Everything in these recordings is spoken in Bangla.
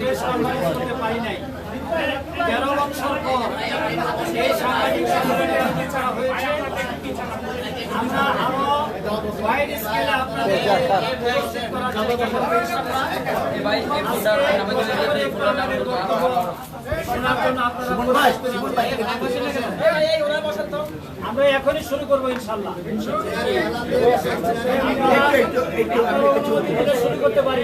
দেশ আমরা করতে পারি নাই। তেরো বছর পর এই সাংবাদিক হয়েছে আমরা আরও আমরা এখনই শুরু করব ইনশাল্লাহ। শুরু করতে পারি।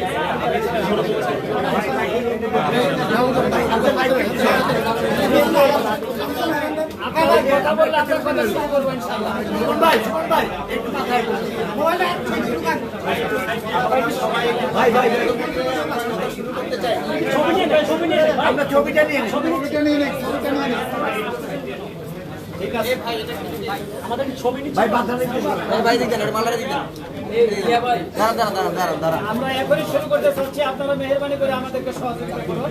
ছবিটা নিয়ে ছবিটা নিয়ে ছবিটা নিয়ে ঠিক আছে। আমাদের ছবি নিচ্ছে ভাই বাধা দিতে দাঁড়া দাঁড়া দাঁড়া দাঁড়া আমরা এখনই শুরু করতে চাচ্ছি। আপনারা মেহরবানি করে আমাদেরকে সহযোগিতা করুন।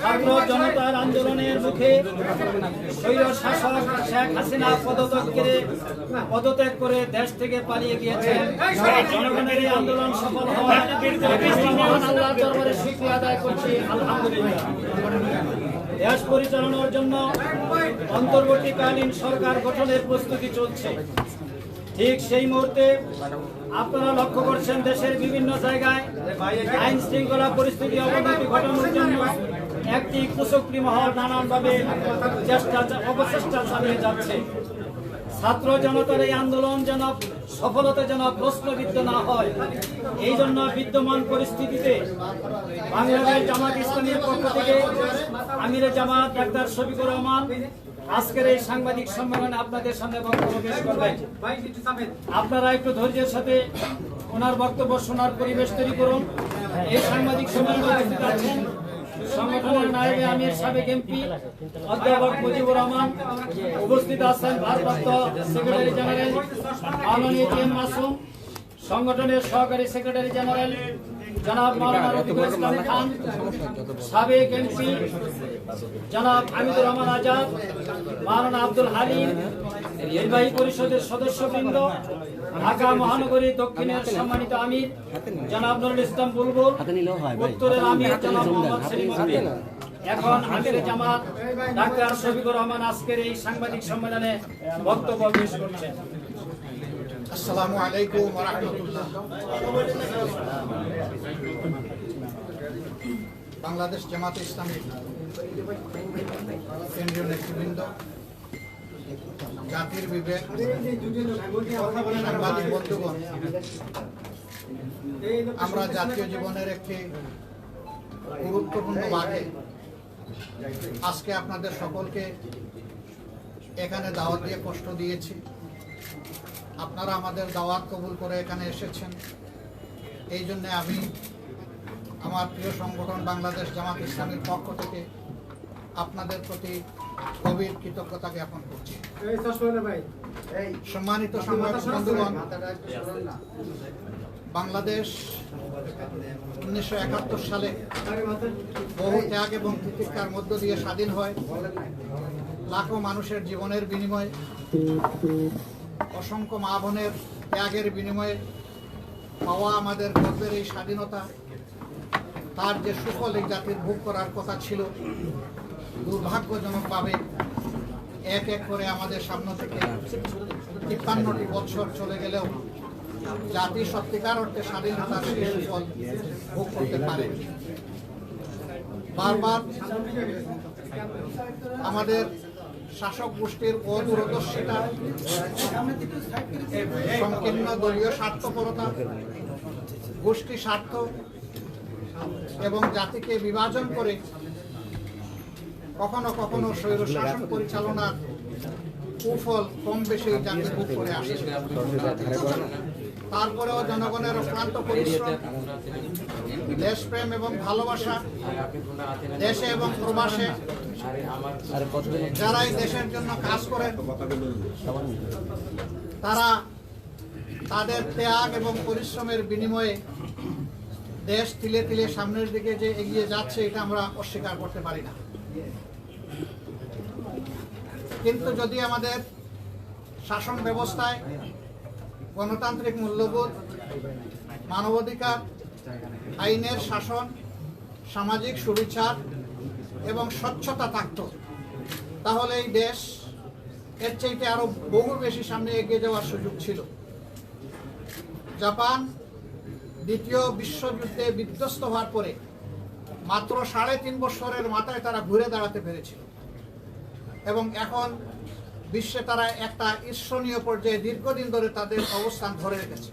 ছাত্র জনতার আন্দোলনের মুখে শাসক শেখ হাসিনা পদত্যাগ করে পদত্যাগ করে দেশ থেকে পালিয়ে গিয়েছেন। জনগণের এই আন্দোলন সফল দরবারে শুকরিয়া আদায় করছি দেশ পরিচালনার জন্য অন্তর্বর্তীকালীন সরকার গঠনের প্রস্তুতি চলছে। ঠিক সেই মুহূর্তে আপনারা লক্ষ্য করছেন দেশের বিভিন্ন জায়গায় আইন শৃঙ্খলা পরিস্থিতি অবনতি ঘটানোর জন্য একটি কুচক্রি মহল নানানভাবে চেষ্টা অপচেষ্টা চালিয়ে যাচ্ছে। ছাত্র জনতার এই আন্দোলন যেন সফলতা যেন প্রশ্নবিদ্ধ না হয়, এই জন্য বিদ্যমান পরিস্থিতিতে বাংলাদেশ জামাত ইসলামীর পক্ষ থেকে আমিরে জামাত ডাক্তার শফিকুর রহমান আজকের এই সাংবাদিক সম্মেলনে আপনাদের সামনে বক্তব্য পেশ করবেন। আপনারা একটু ধৈর্যের সাথে ওনার বক্তব্য শোনার পরিবেশ তৈরি করুন। এই সাংবাদিক সম্মেলনে সংগঠনের নায়েবে আমির সাবেক এমপি অধ্যাপক মুজিবুর রহমান, উপস্থিত আছেন ভারপ্রাপ্ত সেক্রেটারি জেনারেল মাননীয় জি এম মাসুম, সংগঠনের সহকারী সেক্রেটারি জেনারেল জনাব মাওলানা রফিকুল ইসলাম খান, সাবেক এমপি জনাব হামিদুর রহমান আজাদ, মাওলানা আব্দুল হালিম, নির্বাহী পরিষদের সদস্যবৃন্দ ঢাকা মহানগরী দক্ষিণের সম্মানিত আমির জনাব নুরুল ইসলাম বুলবুল উত্তরের আমির জনাব মোহাম্মদ সেলিম এখন আমির জামাত ডাক্তার শফিকুর রহমান আজকের এই সাংবাদিক সম্মেলনে বক্তব্য পেশ করছেন। আসসালামু আলাইকুম ওয়া রাহমাতুল্লাহ। বাংলাদেশ জামাত ইসলামী কেন্দ্রীয় নেতৃবৃন্দ জাতির বিবেক, সাংবাদিক বন্ধুগণ, আমরা জাতীয় জীবনের একটি গুরুত্বপূর্ণ মাঠে আজকে আপনাদের সকলকে এখানে দাওয়াত দিয়ে কষ্ট দিয়েছি। আপনারা আমাদের দাওয়াত কবুল করে এখানে এসেছেন। এই জন্য আমি আমার প্রিয় সংগঠন বাংলাদেশ জামাত ইসলামীর পক্ষ থেকে আপনাদের প্রতি গভীর কৃতজ্ঞতা জ্ঞাপন করছি। সম্মানিত সাংবাদিক বন্ধুগণ বাংলাদেশ উনিশশো একাত্তর সালে বহু ত্যাগ এবং তিতিক্ষার মধ্য দিয়ে স্বাধীন হয়। লাখো মানুষের জীবনের বিনিময়ে অসংখ্য মা বোনের ত্যাগের বিনিময়ে পাওয়া আমাদের গর্বের এই স্বাধীনতা তার যে সুফল এই জাতির ভোগ করার কথা ছিল দুর্ভাগ্যজনকভাবে এক এক করে আমাদের সামনে থেকে তিপ্পান্নটি বছর চলে গেলেও জাতি সত্যিকার অর্থে স্বাধীনতার সুফল ভোগ করতে পারে। বারবার আমাদের শাসক গোষ্ঠীর অদূরদর্শিতা, সংকীর্ণ দলীয় স্বার্থপরতা, গোষ্ঠী স্বার্থ এবং জাতিকে বিভাজন করে কখনো কখনো স্বৈর শাসন পরিচালনার কুফল কম বেশি জাতি ভোগ করে আসছে তারপরেও জনগণের অক্লান্ত পরিশ্রম, দেশপ্রেম এবং ভালোবাসা, দেশে এবং প্রবাসে যারা এই দেশের জন্য কাজ করেন, তারা তাদের ত্যাগ এবং পরিশ্রমের বিনিময়ে দেশ তিলে তিলে সামনের দিকে যে এগিয়ে যাচ্ছে, এটা আমরা অস্বীকার করতে পারি না। কিন্তু যদি আমাদের শাসন ব্যবস্থায় গণতান্ত্রিক মূল্যবোধ, মানবাধিকার, আইনের শাসন, সামাজিক সুবিচার এবং স্বচ্ছতা থাকত, তাহলে এই দেশ এর চাইতে আরও বহু বেশি সামনে এগিয়ে যাওয়ার সুযোগ ছিল। জাপান দ্বিতীয় বিশ্বযুদ্ধে বিধ্বস্ত হওয়ার পরে মাত্র সাড়ে তিন বছরের মাথায় তারা ঘুরে দাঁড়াতে পেরেছিল। এবং এখন বিশ্বে তারা একটা ঈর্ষণীয় পর্যায়ে দীর্ঘদিন ধরে তাদের অবস্থান ধরে রেখেছে।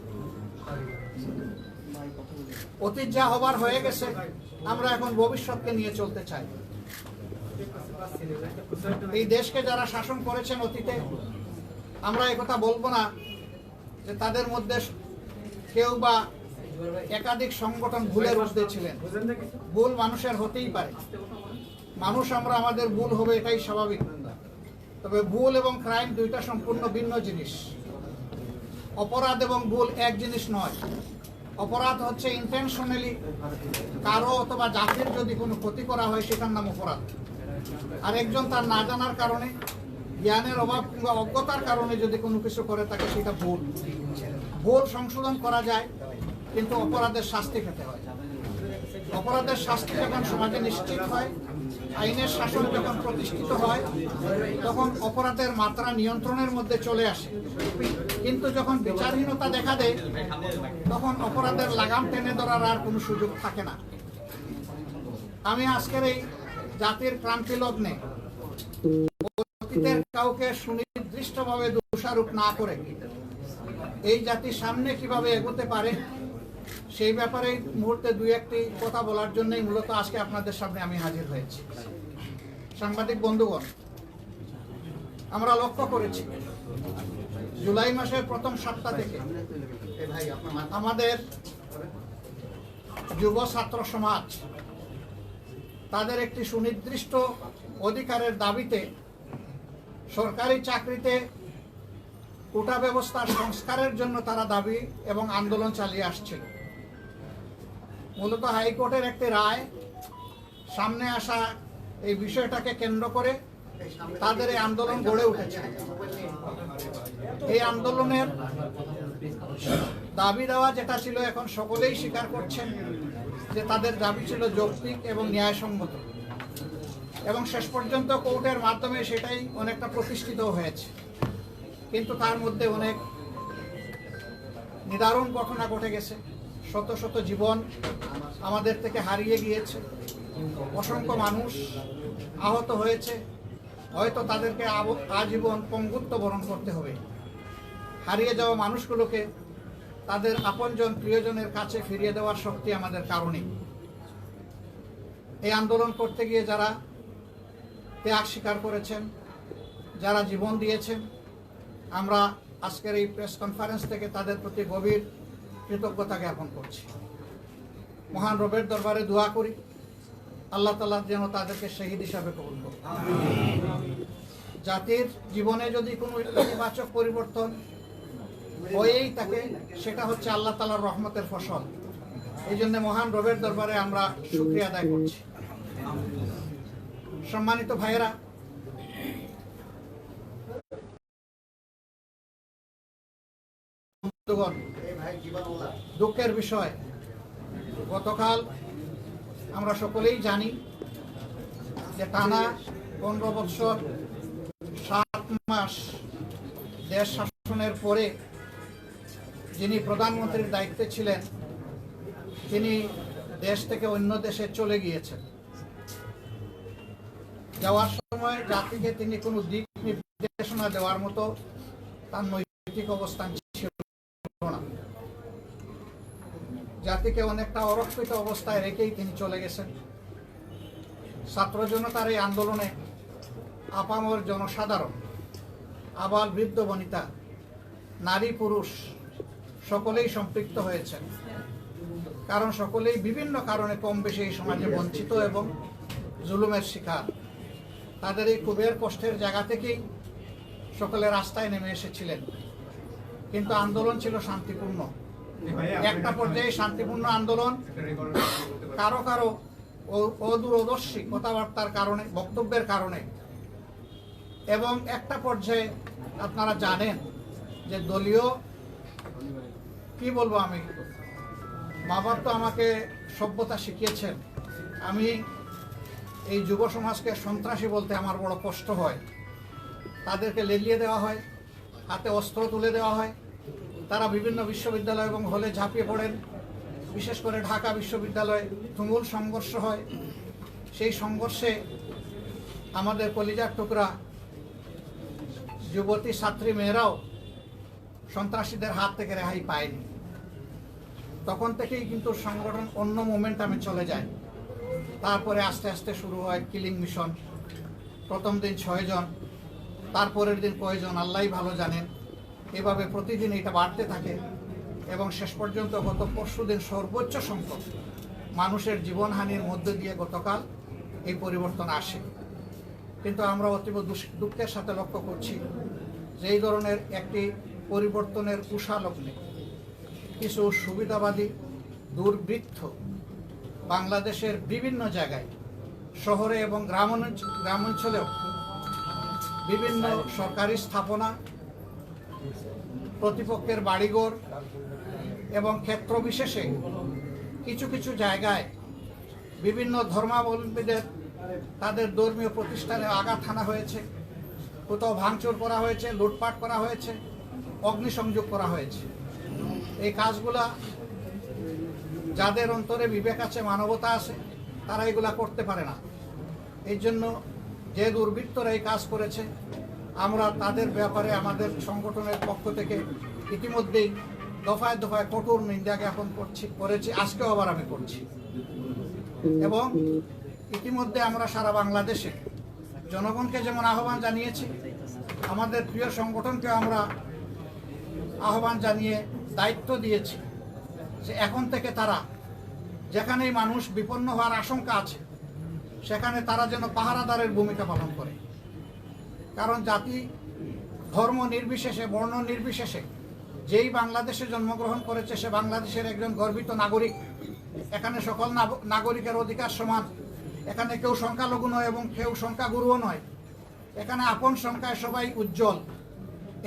অতীত যা হবার হয়ে গেছে, আমরা এখন ভবিষ্যৎকে নিয়ে চলতে চাই। এই দেশকে যারা শাসন করেছেন অতীতে, আমরা একথা বলব না যে তাদের মধ্যে কেউ বা একাধিক সংগঠন ভুলের ঊর্ধ্বে ছিলেন। ভুল মানুষের হতেই পারে। মানুষ আমরা, আমাদের ভুল হবে, এটাই স্বাভাবিক। তবে ভুল এবং ক্রাইম দুইটা সম্পূর্ণ ভিন্ন জিনিস। অপরাধ এবং ভুল এক জিনিস নয়। অপরাধ হচ্ছে ইন্টেনশনালি কারও অথবা জাতির যদি কোনো ক্ষতি করা হয়, সেটার নাম অপরাধ। আর একজন তার না জানার কারণে, জ্ঞানের অভাব কিংবা অজ্ঞতার কারণে যদি কোনো কিছু করে, তাকে সেটা ভুল। ভুল সংশোধন করা যায়, কিন্তু অপরাধের শাস্তি খেতে হয়। অপরাধের শাস্তি যখন সমাজে নিশ্চিত হয় আইনের শাসন যখন প্রতিষ্ঠিত হয়, তখন অপরাধের মাত্রা নিয়ন্ত্রণের মধ্যে চলে আসে। কিন্তু যখন বিচারহীনতা দেখা দেয়, তখন অপরাধের লাগাম টেনে ধরার আর কোনো সুযোগ থাকে না। আমি আজকের এই জাতির ক্রান্তি লগ্নে অতীতের কাউকে সুনির্দিষ্টভাবে দোষারোপ না করে এই জাতির সামনে কীভাবে এগোতে পারে সেই ব্যাপারে মুহূর্তে দুই একটি কথা বলার জন্যই মূলত আজকে আপনাদের সামনে আমি হাজির হয়েছি। সাংবাদিক বন্ধুগণ, আমরা লক্ষ্য করেছি, জুলাই মাসের প্রথম সপ্তাহ থেকে আমাদের যুব ছাত্র সমাজ তাদের একটি সুনির্দিষ্ট অধিকারের দাবিতে সরকারি চাকরিতে কোটা ব্যবস্থার সংস্কারের জন্য তারা দাবি এবং আন্দোলন চালিয়ে আসছিল মূলত হাইকোর্টের একটি রায়, সামনে আসা এই বিষয়টাকে কেন্দ্র করে তাদের এই আন্দোলন গড়ে উঠেছে। এই আন্দোলনের দাবি দেওয়া যেটা ছিল এখন সকলেই স্বীকার করছেন যে তাদের দাবি ছিল যৌক্তিক এবং ন্যায়সঙ্গত। এবং শেষ পর্যন্ত কোর্টের মাধ্যমে সেটাই অনেকটা প্রতিষ্ঠিত হয়েছে। কিন্তু তার মধ্যে অনেক নিদারুণ ঘটনা ঘটে গেছে। শত শত জীবন আমাদের থেকে হারিয়ে গিয়েছে। অসংখ্য মানুষ আহত হয়েছে। হয়তো তাদেরকে আজীবন পঙ্গুত্ব বরণ করতে হবে। হারিয়ে যাওয়া মানুষগুলোকে তাদের আপনজন প্রিয়জনের কাছে ফিরিয়ে দেওয়ার শক্তি আমাদের কারণে। এই আন্দোলন করতে গিয়ে যারা ত্যাগ স্বীকার করেছেন, যারা জীবন দিয়েছেন, আমরা আজকের এই প্রেস কনফারেন্স থেকে তাদের প্রতি গভীর কৃতজ্ঞতা জ্ঞাপন করছি। মহান রবের দরবারে দোয়া করি। আল্লাহ তালা যেন তাদেরকে শহীদ হিসাবে কবুল করুন জাতির জীবনে যদি কোনো ইতিবাচক পরিবর্তন হয়েই থাকে সেটা হচ্ছে আল্লাহ তালার রহমতের ফসল। এই জন্য মহান রবের দরবারে আমরা শুক্রিয়া আদায় করছি। সম্মানিত ভাইয়েরা বন্ধুগণ, দুঃখের বিষয়, গতকাল আমরা সকলেই জানি যে টানা পনেরো বৎসর সাত মাস দেশ শাসনের পরে যিনি প্রধানমন্ত্রীর দায়িত্বে ছিলেন, তিনি দেশ থেকে অন্য দেশে চলে গিয়েছেন। যাওয়ার সময় জাতিকে তিনি কোনো দিক নির্দেশনা দেওয়ার মতো তার নৈতিক অবস্থান ছিল না। জাতিকে অনেকটা অরক্ষিত অবস্থায় রেখেই তিনি চলে গেছেন। ছাত্র জনতার এই আন্দোলনে আপামর জনসাধারণ আবার বৃদ্ধ বনিতা, নারী পুরুষ সকলেই সম্পৃক্ত হয়েছেন। কারণ সকলেই বিভিন্ন কারণে কম বেশি এই সমাজে বঞ্চিত এবং জুলুমের শিকার। তাদের এই কুবের কষ্টের জায়গা থেকেই সকলে রাস্তায় নেমে এসেছিলেন। কিন্তু আন্দোলন ছিল শান্তিপূর্ণ। একটা পর্যায়ে শান্তিপূর্ণ আন্দোলন, কারও কারও অদূরদর্শী কথাবার্তার কারণে, বক্তব্যের কারণে। এবং একটা পর্যায়ে আপনারা জানেন যে দলীয়, কি বলব আমি? বাপ তো আমাকে সভ্যতা শিখিয়েছেন। আমি এই যুব সমাজকে সন্ত্রাসী বলতে আমার বড় কষ্ট হয়। তাদেরকে লেলিয়ে দেওয়া হয়, হাতে অস্ত্র তুলে দেওয়া হয়। তারা বিভিন্ন বিশ্ববিদ্যালয় এবং হলে ঝাঁপিয়ে পড়েন। বিশেষ করে ঢাকা বিশ্ববিদ্যালয়ে তুমুল সংঘর্ষ হয়। সেই সংঘর্ষে আমাদের কলিজার টুকরা যুবতী, ছাত্রী, মেয়েরাও সন্ত্রাসীদের হাত থেকে রেহাই পায়নি। তখন থেকেই কিন্তু সংগঠন অন্য মোমেন্টামে চলে যায়। তারপরে আস্তে আস্তে শুরু হয় কিলিং মিশন। প্রথম দিন ছয়জন, তারপরের দিন কয়জন, আল্লাহই ভালো জানেন। এভাবে প্রতিদিন এটা বাড়তে থাকে এবং শেষ পর্যন্ত গত পরশু দিন সর্বোচ্চ সংখ্যক মানুষের জীবনহানির মধ্যে দিয়ে গতকাল এই পরিবর্তন আসে। কিন্তু আমরা অতীব দুঃখের সাথে লক্ষ্য করছি যে এই ধরনের একটি পরিবর্তনের কুশালগ্নে কিছু সুবিধাবাদী, দুর্বৃত্ত বাংলাদেশের বিভিন্ন জায়গায়, শহরে এবং গ্রাম গ্রামাঞ্চলেও বিভিন্ন সরকারি স্থাপনা প্রতিপক্ষের বাড়িঘর এবং ক্ষেত্র বিশেষে কিছু কিছু জায়গায় বিভিন্ন ধর্মাবলম্বীদের তাদের ধর্মীয় প্রতিষ্ঠানে আঘাত হানা হয়েছে, কোথাও ভাঙচুর করা হয়েছে, লুটপাট করা হয়েছে, অগ্নিসংযোগ করা হয়েছে। এই কাজগুলা যাদের অন্তরে বিবেক আছে, মানবতা আছে, তারা এগুলা করতে পারে না। এই জন্য যে দুর্বৃত্তরা এই কাজ করেছে আমরা তাদের ব্যাপারে আমাদের সংগঠনের পক্ষ থেকে ইতিমধ্যেই দফায় দফায় কঠোর নিন্দা জ্ঞাপন করছি, করেছি, আজকেও আবার আমি করছি। এবং ইতিমধ্যে আমরা সারা বাংলাদেশে জনগণকে যেমন আহ্বান জানিয়েছি, আমাদের প্রিয় সংগঠনকে আমরা আহ্বান জানিয়ে দায়িত্ব দিয়েছি যে এখন থেকে তারা যেখানেই মানুষ বিপন্ন হওয়ার আশঙ্কা আছে, সেখানে তারা যেন পাহারাদারের ভূমিকা পালন করে। কারণ জাতি ধর্ম নির্বিশেষে, বর্ণ নির্বিশেষে যেই বাংলাদেশে জন্মগ্রহণ করেছে, সে বাংলাদেশের একজন গর্বিত নাগরিক। এখানে সকল নাগরিকের অধিকার সমান। এখানে কেউ সংখ্যালঘু নয় এবং কেউ সংখ্যাগুরুও নয়। এখানে আপন সংখ্যায় সবাই উজ্জ্বল।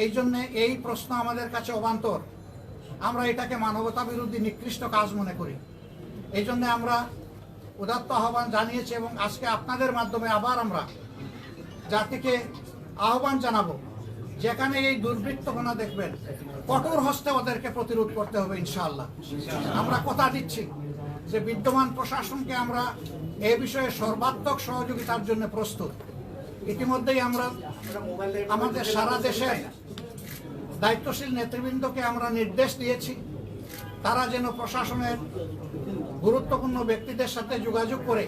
এই জন্যে এই প্রশ্ন আমাদের কাছে অবান্তর। আমরা এটাকে মানবতা বিরোধী নিকৃষ্ট কাজ মনে করি। এই জন্য আমরা উদাত্ত আহ্বান জানিয়েছি এবং আজকে আপনাদের মাধ্যমে আবার আমরা জাতিকে আহ্বান জানাব, যেখানে এই দুর্বৃত্তপনা দেখবেন, কঠোর হস্তে ওদেরকে প্রতিরোধ করতে হবে ইনশাআল্লাহ। আমরা কথা দিচ্ছি যে বিদ্যমান প্রশাসনকে আমরা এ বিষয়ে সর্বাত্মক সহযোগিতার জন্য প্রস্তুত। ইতিমধ্যেই আমরা আমাদের সারা দেশে দায়িত্বশীল নেতৃবৃন্দকে আমরা নির্দেশ দিয়েছি, তারা যেন প্রশাসনের গুরুত্বপূর্ণ ব্যক্তিদের সাথে যোগাযোগ করে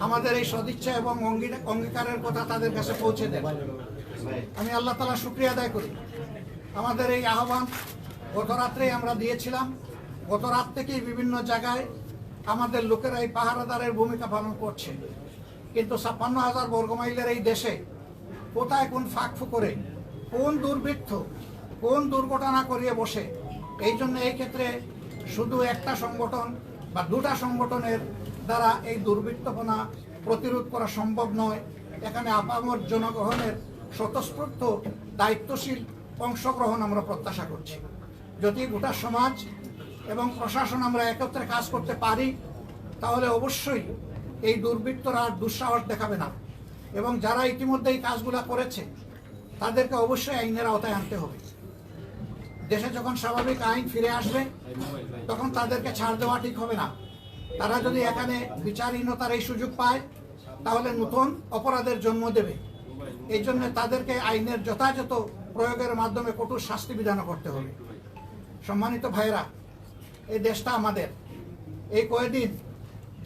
আমাদের এই সদিচ্ছা এবং অঙ্গী- অঙ্গীকারের কথা তাদের কাছে পৌঁছে দেন। আমি আল্লাহ তালা শুক্রিয়া আদায় করি। আমাদের এই আহ্বান গত রাত্রেই আমরা দিয়েছিলাম। গত রাত থেকেই বিভিন্ন জায়গায় আমাদের লোকেরা এই পাহারাদারের ভূমিকা পালন করছে। কিন্তু ছাপ্পান্ন হাজার বর্গমাইলের এই দেশে কোথায় কোন ফাঁক করে কোন দুর্বৃত্ত, কোন দুর্ঘটনা করিয়ে বসে, এই জন্য এই ক্ষেত্রে শুধু একটা সংগঠন বা দুটা সংগঠনের দ্বারা এই দুর্বৃত্তপনা প্রতিরোধ করা সম্ভব নয়। এখানে আপামর জনগণের স্বতঃস্ফূর্ত দায়িত্বশীল অংশগ্রহণ আমরা প্রত্যাশা করছি। যদি গোটা সমাজ এবং প্রশাসন আমরা একত্রে কাজ করতে পারি, তাহলে অবশ্যই এই দুর্বৃত্তরা আর দুঃসাহস দেখাবে না। এবং যারা ইতিমধ্যে এই কাজগুলো করেছে, তাদেরকে অবশ্যই আইনের আওতায় আনতে হবে। দেশে যখন স্বাভাবিক আইন ফিরে আসবে, তখন তাদেরকে ছাড় দেওয়া ঠিক হবে না। তারা যদি এখানে বিচারহীনতার এই সুযোগ পায়, তাহলে নতুন অপরাধের জন্ম দেবে। এই জন্য তাদেরকে আইনের যথাযথ প্রয়োগের মাধ্যমে কঠোর শাস্তি বিধান করতে হবে। সম্মানিত ভাইরা এই দেশটা আমাদের। এই কয়েকদিন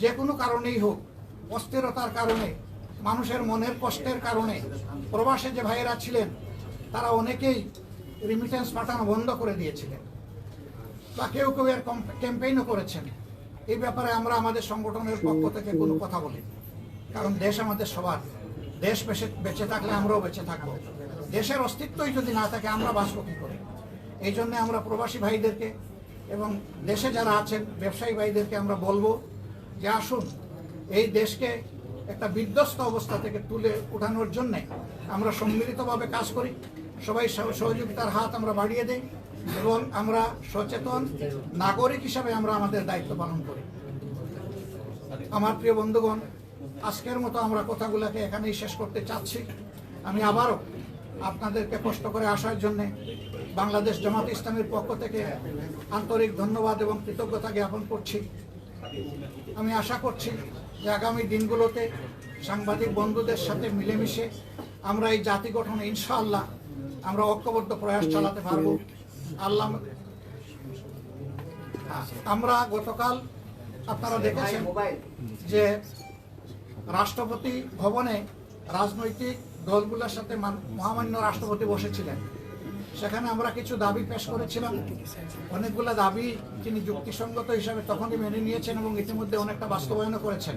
যে কোনো কারণেই হোক, অস্থিরতার কারণে, মানুষের মনের কষ্টের কারণে, প্রবাসে যে ভাইয়েরা ছিলেন, তারা অনেকেই রিমিটেন্স পাঠানো বন্ধ করে দিয়েছিলেন। বা কেউ কেউ এর ক্যাম্পেইনও করেছেন। এই ব্যাপারে আমরা আমাদের সংগঠনের পক্ষ থেকে কোনো কথা বলি কারণ দেশ আমাদের সবার। দেশ বেঁচে বেঁচে থাকলে আমরাও বেঁচে থাকব। দেশের অস্তিত্বই যদি না থাকে, আমরা বাঁচবো কি করে? এই জন্য আমরা প্রবাসী ভাইদেরকে এবং দেশে যারা আছেন, ব্যবসায়ী ভাইদেরকে আমরা বলব যে আসুন, এই দেশকে একটা বিধ্বস্ত অবস্থা থেকে তুলে ওঠানোর জন্যে আমরা সম্মিলিতভাবে কাজ করি। সবাই সহ- সহযোগিতার হাত আমরা বাড়িয়ে দিই। এবং আমরা সচেতন নাগরিক হিসাবে আমরা আমাদের দায়িত্ব পালন করি। আমার প্রিয় বন্ধুগণ, আজকের মতো আমরা কথাগুলোকে এখানেই শেষ করতে চাচ্ছি। আমি আবারও আপনাদেরকে কষ্ট করে আসার জন্যে বাংলাদেশ জামাত ইসলামের পক্ষ থেকে আন্তরিক ধন্যবাদ এবং কৃতজ্ঞতা জ্ঞাপন করছি। আমি আশা করছি যে আগামী দিনগুলোতে সাংবাদিক বন্ধুদের সাথে মিলেমিশে আমরা এই জাতি গঠনে ইনশাআল্লাহ আমরা ঐক্যবদ্ধ প্রয়াস চালাতে পারব। আল্লাহ। আমরা গতকাল আপনারা দেখেছেন যে রাষ্ট্রপতি ভবনে রাজনৈতিক দলগুলোর সাথে মহামান্য রাষ্ট্রপতি বসেছিলেন। সেখানে আমরা কিছু দাবি পেশ করেছিলাম। অনেকগুলো দাবি তিনি যুক্তিসঙ্গত হিসাবে তখনই মেনে নিয়েছেন এবং ইতিমধ্যে অনেকটা বাস্তবায়নও করেছেন।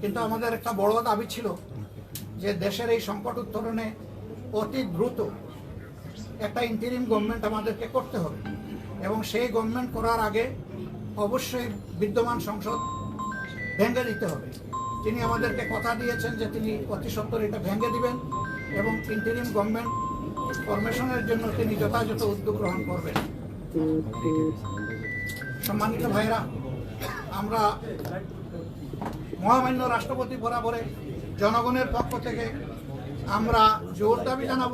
কিন্তু আমাদের একটা বড় দাবি ছিল যে দেশের এই সংকট উত্তরণে অতি দ্রুত একটা ইন্টারিম গভর্নমেন্ট আমাদেরকে করতে হবে। এবং সেই গভর্নমেন্ট করার আগে অবশ্যই বিদ্যমান সংসদ ভেঙে দিতে হবে। তিনি আমাদেরকে কথা দিয়েছেন যে তিনি অতি সত্তর এটা ভেঙে দিবেন এবং ইন্টারিম গভর্নমেন্ট ফরমেশনের জন্য তিনি যথাযথ উদ্যোগ গ্রহণ করবেন। সম্মানিত ভাইরা আমরা মহামান্য রাষ্ট্রপতি বরাবরে জনগণের পক্ষ থেকে আমরা জোর দাবি জানাব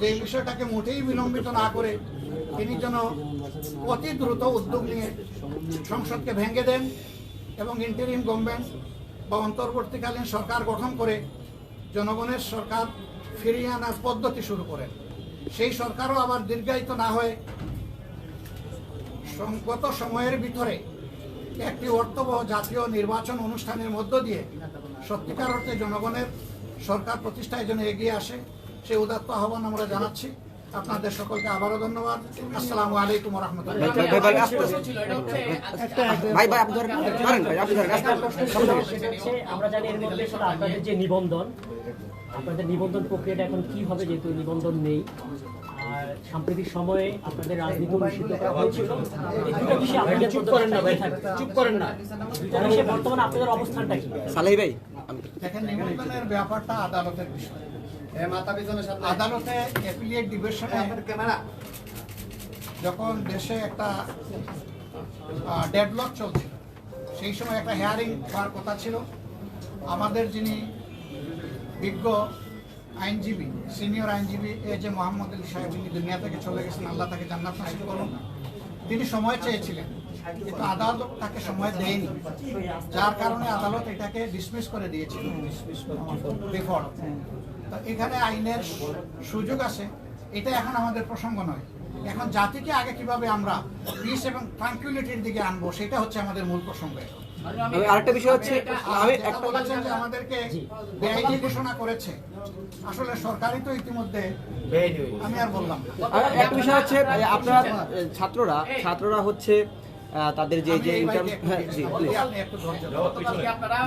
যে এই বিষয়টাকে মোটেই বিলম্বিত না করে তিনি যেন অতি দ্রুত উদ্যোগ নিয়ে সংসদকে ভেঙে দেন এবং ইন্টারিম গভর্নমেন্ট বা অন্তর্বর্তীকালীন সরকার গঠন করে জনগণের সরকার ফিরিয়ে আনার পদ্ধতি শুরু করেন। সেই সরকারও আবার দীর্ঘায়িত না হয়ে সংগত সময়ের ভিতরে একটি অর্থবহ জাতীয় নির্বাচন অনুষ্ঠানের মধ্য দিয়ে সত্যিকার অর্থে জনগণের সরকার প্রতিষ্ঠায় যেন এগিয়ে আসে সেই উদাত্ত আহ্বান আমরা জানাচ্ছি। আপনাদের সকলকে আবারও ধন্যবাদ। আসসালামু আলাইকুম আমরা জানি এর মধ্যে আপনাদের যে নিবন্ধন আপনাদের নিবন্ধন প্রক্রিয়াটা এখন কি হবে যেহেতু নিবন্ধন নেই। আর সাম্প্রতিক সময়ে আপনাদের রাজনীতি নিষিদ্ধ করা হয়েছিল। এই দুটো বিষয়ে আপনাদের চুপ করেন না ভাই। চুপ করেন না। দুটো বিষয়ে বর্তমানে আপনাদের অবস্থানটা কি? সালেহি ভাই দেখেন নিবন্ধনের ব্যাপারটা আদালতের বিষয়। আদালতে অ্যাপিলিয়েট ডিভিশনে যখন দেশে একটা ডেডলক চলছিল সেই সময় একটা হেয়ারিং হওয়ার কথা ছিল। আমাদের যিনি বিজ্ঞ আইনজীবী সিনিয়র আইনজীবী এ যে মোহাম্মদ আলী সাহেব যিনি দুনিয়া থেকে চলে গেছেন আল্লাহ তাকে জান্নাত নাসিব করুন। তিনি সময় চেয়েছিলেন। কিন্তু আদালত তাকে সময় দেয়নি। যার কারণে আদালত এটাকে ডিসমিস করে দিয়েছিল। তো এখানে আইনের সুযোগ আছে। এটা এখন আমাদের প্রসঙ্গ নয়। এখন জাতিকে আগে কীভাবে আমরা পিস এবং ট্রাঙ্কুইলিটির দিকে আনব সেটা হচ্ছে আমাদের মূল প্রসঙ্গ। এখন। আরেকটা বিষয় হচ্ছে আমি একটা বলেছেন যে আমাদেরকে বেআইনি ঘোষণা করেছে। আসলে সরকারই তো ইতিমধ্যে আমি আর বললাম একটা বিষয় হচ্ছে আপনারা ছাত্ররা ছাত্ররা হচ্ছে তাদের যে যে একটু হ্যাঁ জি বলি, please। আপনি একটু ধৈর্য ধরুন। গতকালকে আপনারা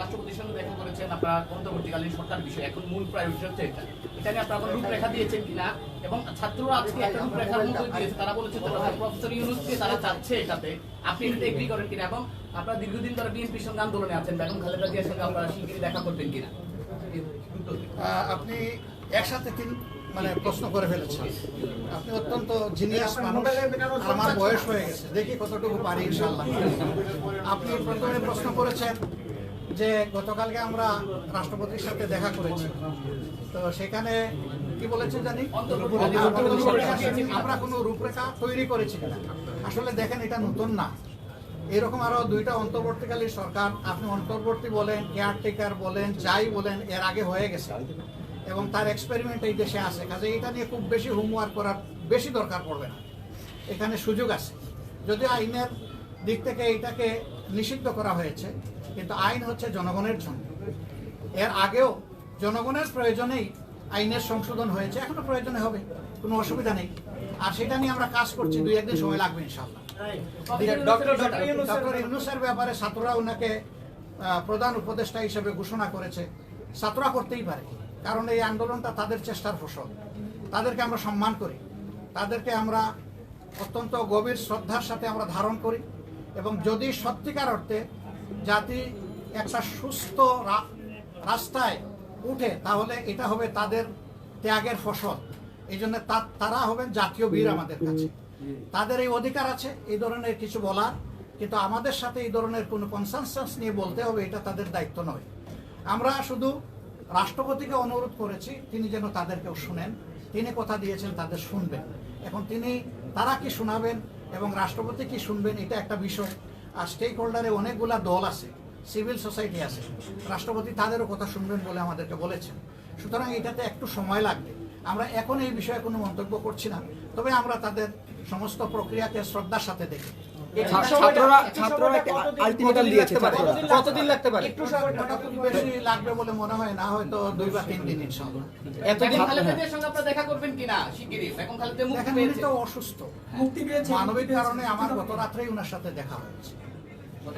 রাষ্ট্রপতির সঙ্গে দেখা করেছেন আপনারা অন্তর্বর্তীকালীন সরকার বিষয় এখন মূল প্রায়োরিটি হচ্ছে এটা। এটা নিয়ে আপনারা রূপরেখা দিয়েছেন কিনা? এবং ছাত্ররা আজকে একটা রূপরেখার মধ্যে দিয়েছে তারা বলেছে যে প্রফেসর ইউনুসকে তারা চাচ্ছে এটাতে। আপনি এগ্রি করেন কিনা? এবং আপনারা দীর্ঘদিন ধরে বিএনপির সঙ্গে আন্দোলনে আছেন বেগম খালেদা জিয়ার সঙ্গে আপনারা শিগগিরই দেখা করবেন কিনা? আহ, আপনি একসাথে তিন মানে প্রশ্ন করে ফেলেছেন আপনি অত্যন্ত জিনিয়াস মানুষ। আমার বয়স হয়ে গেছে। দেখি কতটুকু পারি ইনশাল্লাহ আপনি প্রথমে প্রশ্ন করেছেন যে গতকালকে আমরা রাষ্ট্রপতির সাথে দেখা করেছি। তো সেখানে কি বলেছে জানি? আমরা কোনো রূপরেখা তৈরি করেছি কিনা। আসলে দেখেন এটা নতুন না। এরকম আরও দুইটা অন্তর্বর্তীকালীন সরকার আপনি অন্তর্বর্তী বলেন কেয়ারটেকার বলেন যাই বলেন এর আগে হয়ে গেছে। এবং তার এক্সপেরিমেন্ট এই দেশে আছে। কাজে এটা নিয়ে খুব বেশি হোমওয়ার্ক করার বেশি দরকার পড়বে না। এখানে সুযোগ আছে। যদি আইনের দিক থেকে এটাকে নিষিদ্ধ করা হয়েছে কিন্তু আইন হচ্ছে জনগণের জন্য। এর আগেও জনগণের প্রয়োজনেই আইনের সংশোধন হয়েছে এখনও প্রয়োজনে হবে কোনো অসুবিধা নেই। আর সেটা নিয়ে আমরা কাজ করছি দুই একদিন সময় লাগবে ইনশাল্লাহ ডক্টর ইউনুসের ব্যাপারে ছাত্ররা ওনাকে প্রধান উপদেষ্টা হিসেবে ঘোষণা করেছে। ছাত্ররা করতেই পারে। কারণ এই আন্দোলনটা তাদের চেষ্টার ফসল। তাদেরকে আমরা সম্মান করি। তাদেরকে আমরা অত্যন্ত গভীর শ্রদ্ধার সাথে আমরা ধারণ করি এবং যদি সত্যিকার অর্থে জাতি একটা সুস্থ রাস্তায় উঠে, তাহলে এটা হবে তাদের ত্যাগের ফসল। এই জন্য তারা হবেন জাতীয় বীর আমাদের কাছে। তাদের এই অধিকার আছে, এই ধরনের কিছু বলার, কিন্তু আমাদের সাথে এই ধরনের কোনো কনসেনসাস নিয়ে বলতে হবে, এটা তাদের দায়িত্ব নয়। আমরা শুধু রাষ্ট্রপতিকে অনুরোধ করেছি, তিনি যেন তাদেরকেও শুনেন। তিনি কথা দিয়েছেন, তাদের শুনবেন। এখন তিনি, তারা কি শোনাবেন এবং রাষ্ট্রপতি কি শুনবেন, এটা একটা বিষয়। আর স্টেক হোল্ডারে অনেকগুলা দল আছে সিভিল সোসাইটি আছে। রাষ্ট্রপতি তাদেরও কথা শুনবেন বলে আমাদেরকে বলেছেন। সুতরাং এটাতে একটু সময় লাগবে। আমরা এখন এই বিষয়ে কোনো মন্তব্য করছি না। তবে আমরা তাদের সমস্ত প্রক্রিয়াকে শ্রদ্ধার সাথে দেখি। ছাত্ররা ছাত্ররা একটা আলটিমেটাম দিয়েছে ছাত্ররা। কতদিন লাগতে পারে? একটু বেশি লাগবে বলে মনে হয় না হয়তো দুই বা তিন দিন ইনশাআল্লাহ। এতদিন খালেদাদের সঙ্গে আপনারা দেখা করবেন কিনা? শিগগিরই। এখন খালেদা মুক্তি দেখেন উনি পেয়েছে। অসুস্থ। মানবিক কারণে আমার গত রাত্রেই ওনার সাথে দেখা হয়েছে।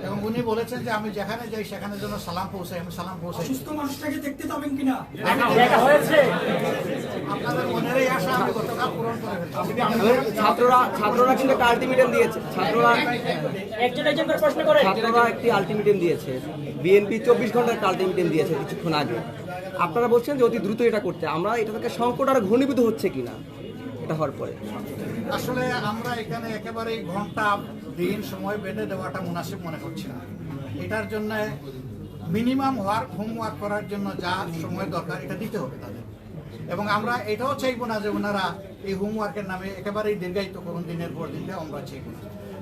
এবং উনি বলেছেন যে আমি যেখানে যাই সেখানে যেন সালাম পৌঁছাই আমি সালাম পৌঁছাই। অসুস্থ মানুষটাকে দেখতে পাবেন কিনা? হয়েছে। আপনাদের মনের এই আশা আমি গতকাল পূরণ করে ফেলেছি। ছাত্ররা ছাত্ররা কিন্তু একটা আলটিমেটাম দিয়েছে। ছাত্ররা একজন একজন করে প্রশ্ন করে। ছাত্ররা একটি আলটিমেটাম দিয়েছে। বিএনপি চব্বিশ ঘণ্টার একটা আলটিমেটাম দিয়েছে কিছুক্ষণ আগে। আপনারা বলছেন যে অতি দ্রুত এটা করতে। আমরা এটা থেকে সংকট আর ঘনীভূত হচ্ছে কিনা? এটা হওয়ার পরে। আসলে আমরা এখানে একেবারেই ঘণ্টা দিন সময় বেঁধে দেওয়াটা মুনাসিব মনে করছি না। এটার জন্য মিনিমাম ওয়ার্ক, হোমওয়ার্ক করার জন্য যা সময় দরকার, এটা দিতে হবে তাদের। এবং আমরা এটাও চাইব না যে ওনারা এই হোমওয়ার্কের নামে একেবারেই দীর্ঘায়িত করুন, দিনের পর দিন আমরা চাইব না।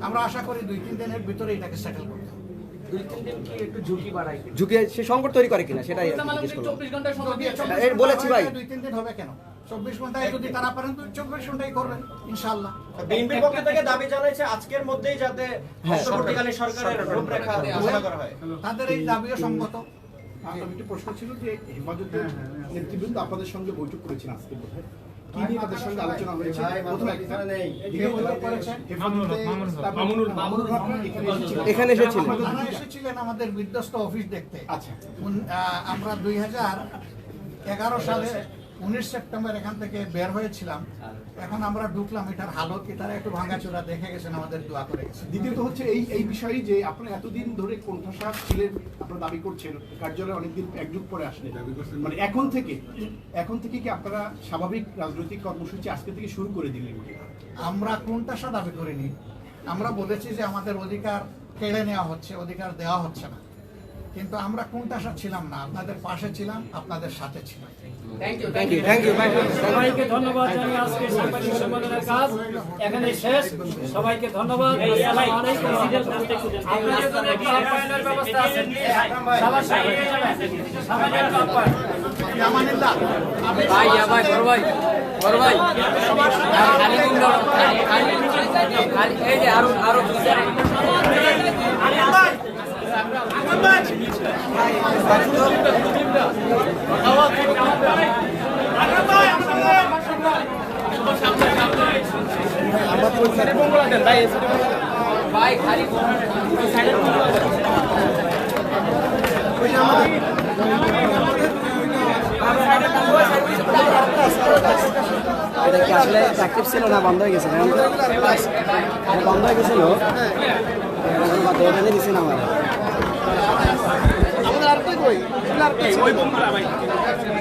আমরা আশা করি দুই, তিন দিনের ভিতরে এটাকে সেটেল করতে হবে। ঝুঁকে সে সংকট তৈরি করে কিনা সেটাই এর বলেছি ভাই। দুই তিন দিন হবে কেন? চব্বিশ ঘন্টায় যদি তারা পারেন তো চব্বিশ ঘন্টায় করবেন ইনশাল্লাহ বিএনপির পক্ষ থেকে দাবি জানাইছে আজকের মধ্যেই যাতে হ্যাঁ। সরকারের রূপরেখা ঘোষণা করা হয়। তাদের এই দাবিও সঙ্গত আমার একটি প্রশ্ন ছিল যে হেফাজতের নেতৃবৃন্দ আপনাদের সঙ্গে বৈঠক করেছেন আজকে বোধহয়? এখানে এসেছিলেন। এসেছিলেন। আমাদের বিধ্বস্ত অফিস দেখতে। আচ্ছা। আহ, আমরা দুই হাজার এগারো সালে উনিশ সেপ্টেম্বর এখান থেকে বের হয়েছিলাম। এখন আমরা ঢুকলাম এটার হালত কি তারা একটু ভাঙাচোরা দেখে গেছেন আমাদের দোয়া করে গেছেন। দ্বিতীয়ত হচ্ছে এই এই বিষয়ে যে আপনারা এতদিন ধরে কোণঠাসা ছিলেন আপনারা দাবি করছেন কার্যালয়ে অনেকদিন এক যুগ পরে আসলেন। মানে এখন থেকে এখন থেকে কি আপনারা স্বাভাবিক রাজনৈতিক কর্মসূচি আজকে থেকে শুরু করে দিলেন আমরা কোনটা দাবি করিনি। আমরা বলেছি যে আমাদের অধিকার কেড়ে নেওয়া হচ্ছে অধিকার দেওয়া হচ্ছে না। কিন্তু আমরা কোনটা ছিলাম না আপনাদের পাশে ছিলাম আপনাদের সাথে ছিলাম। সবাইকে ধন্যবাদ জানিয়ে আজকে সাংবাদিক সম্মেলনের কাজ এখানে শেষ সবাইকে ধন্যবাদ ভাই ভাই বড় ভাই বড় ভাই খালি গুন্ড খালি এই যে আরও আরও ভাই এটা কি আসলে অ্যাক্টিভ বন্ধ হয়ে গেছে বন্ধ হয়ে গেছিল দৌড়ানে দিছে না আমার